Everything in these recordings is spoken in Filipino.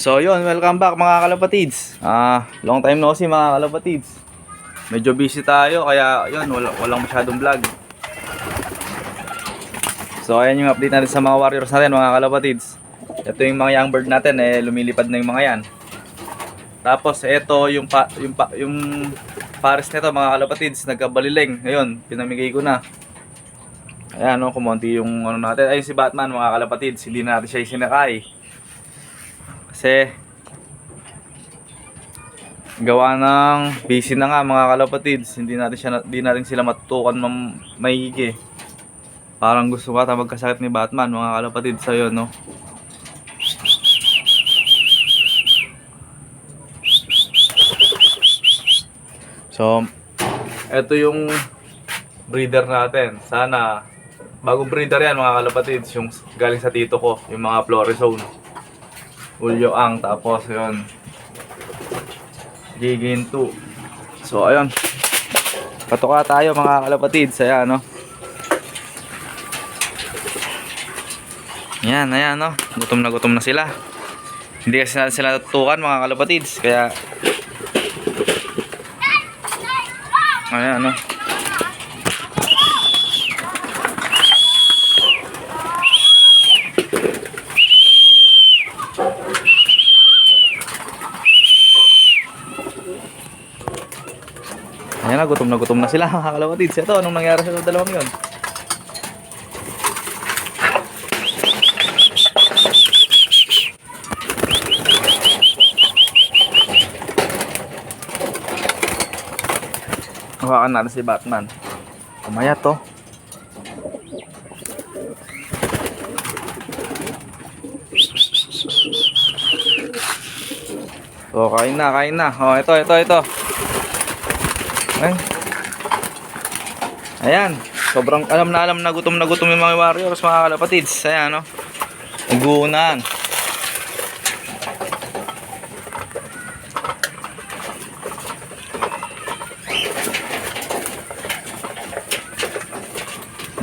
So yun, welcome back mga kalapatids. Ah, long time no see mga kalapatids. Medyo busy tayo kaya yun, wala, walang masyadong vlog. So ayan yung update natin sa mga warriors natin mga kalapatids. Ito yung mga young bird natin eh lumilipad na yung mga yan. Tapos ito yung pa, yung pa, yung pares nito mga kalapatids nagkabaliling. Ngayon, pinamigay ko na. Ayan no, kumonti yung ano natin. Ayun si Batman mga kalapatids, hindi na natin siya isinakay. Kasi gawa ng busy na nga mga kalapatids, hindi natin siya hindi natin sila matutukan mam, maigi. Parang gusto ka magkasakit ni Batman mga kalapatids sa no. So, ito yung breeder natin. Sana bagong breeder yan mga kalapatids, yung galing sa tito ko, yung mga Florizone. Ulyo Ang, tapos yun. Gigin 2. So, ayun. Patuka tayo mga kalapatids. Ayan, no? Yan, ayan, no? Gutom na gutom na sila. Hindi kasi sila natutukan mga kalapatids. Kaya, ayan, no? Ayan na, gutom na gutom na sila mga kalapatids. Ito, anong nangyari sa dalawang yun? Hawakan natin si Batman. Kumaya to. So, kain na, kain na. Oh, ito, ito, ito. Ay. Ayan. Sobrang alam na alam na gutom na gutom yung mga warriors, mga kalapatids. Ayan, no? Naguunan.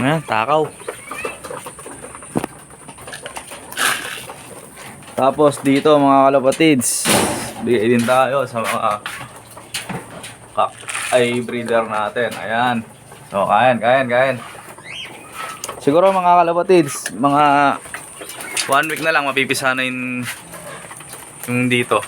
Ayan, takaw. Tapos dito mga kalapatids, bigay din tayo sa mga kak ay breeder natin. Ayan. So, kain, kain, kain. Siguro mga kalapatids, mga one week na lang mapipisa na yung, yung dito.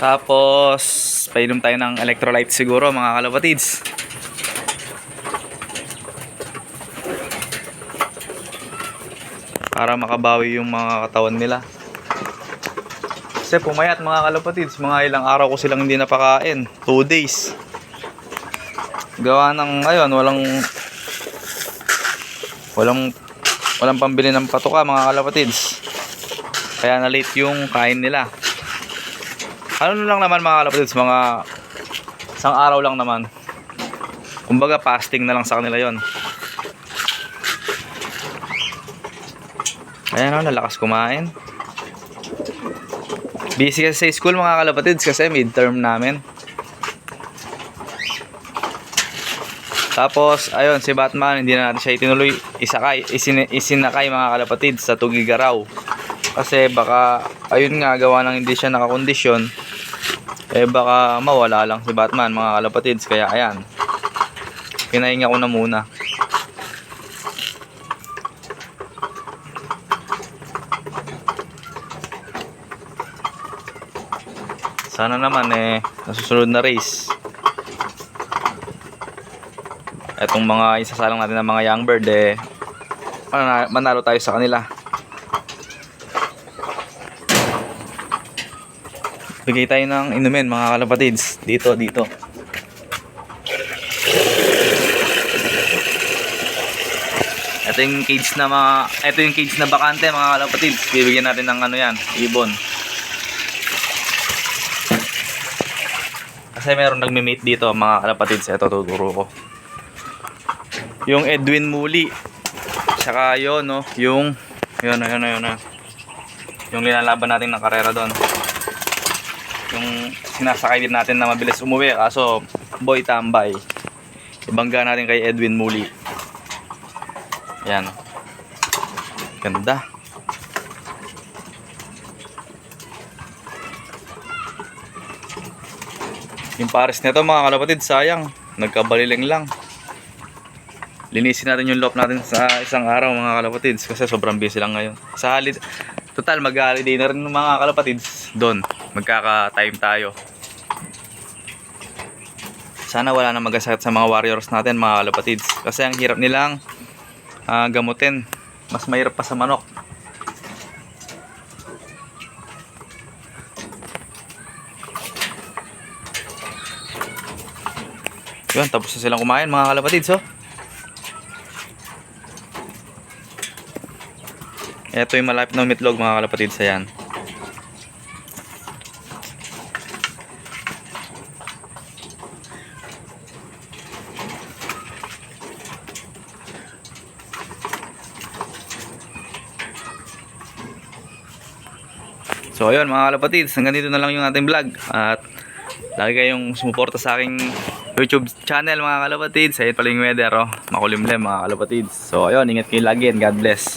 Tapos, painom tayo ng electrolyte siguro mga kalapatids. Para makabawi yung mga katawan nila. Kasi pumayat mga kalapatids, mga ilang araw ko silang hindi napakain. 2 days. Gawa ng, ayun, walang walang walang pambili ng patuka mga kalapatids. Kaya na late yung kain nila. Ano lang naman mga kalapatids, mga isang araw lang naman. Kumbaga fasting na lang sa kanila yon. Ayan o, nalakas kumain. Busy kasi sa school mga kalapatids kasi midterm namin. Tapos, ayun, si Batman, hindi na natin siya itinuloy, isakay, isin, isinakay mga kalapatids sa Tugigaraw. Kasi baka, ayun nga, gawa ng hindi siya nakakondisyon, eh baka mawala lang si Batman mga kalapatids. Kaya ayan, pinahinga ko na muna. Sana naman eh, nasusunod na race. Etong mga isasalang natin ng mga young bird eh, mana- manalo tayo sa kanila. Bigay tayo ng inumin mga kalapatids. Dito, dito. Ito yung cage na mga, ito yung cage na bakante mga kalapatids. Bibigyan natin ng ano yan, ibon. Kasi meron nagme-mate dito mga kalapatids. Ito tuturo ko. Yung Edwin Muli. Tsaka yun, no? Yung, yun, yun, yun, yun. Yung linalaban natin ng karera doon. Yung sinasakay din natin na mabilis umuwi. Kaso, boy tambay. Ibangga natin kay Edwin Muli. Yan. Ganda. Yung pares nito mga kalapatid, sayang. Nagkabaliling lang. Linisin natin yung loob natin sa isang araw mga kalapatids kasi sobrang busy lang ngayon. Sa halid total mag-holiday na rin mga kalapatids doon. Magkaka-time tayo. Sana wala na magasakit sa mga warriors natin mga kalapatids kasi ang hirap nilang ah, gamutin. Mas mahirap pa sa manok. Yun, tapos na silang kumain mga kalapatids oh. Ito yung malapit na umitlog mga kalapatid sa yan. So ayun mga kalapatids, hanggang dito na lang yung ating vlog. At lagi kayong sumuporta sa aking YouTube channel mga kalapatids. Ayun pala yung weather oh. Makulimlim mga kalapatids. So ayun, ingat kayo lagi and God bless.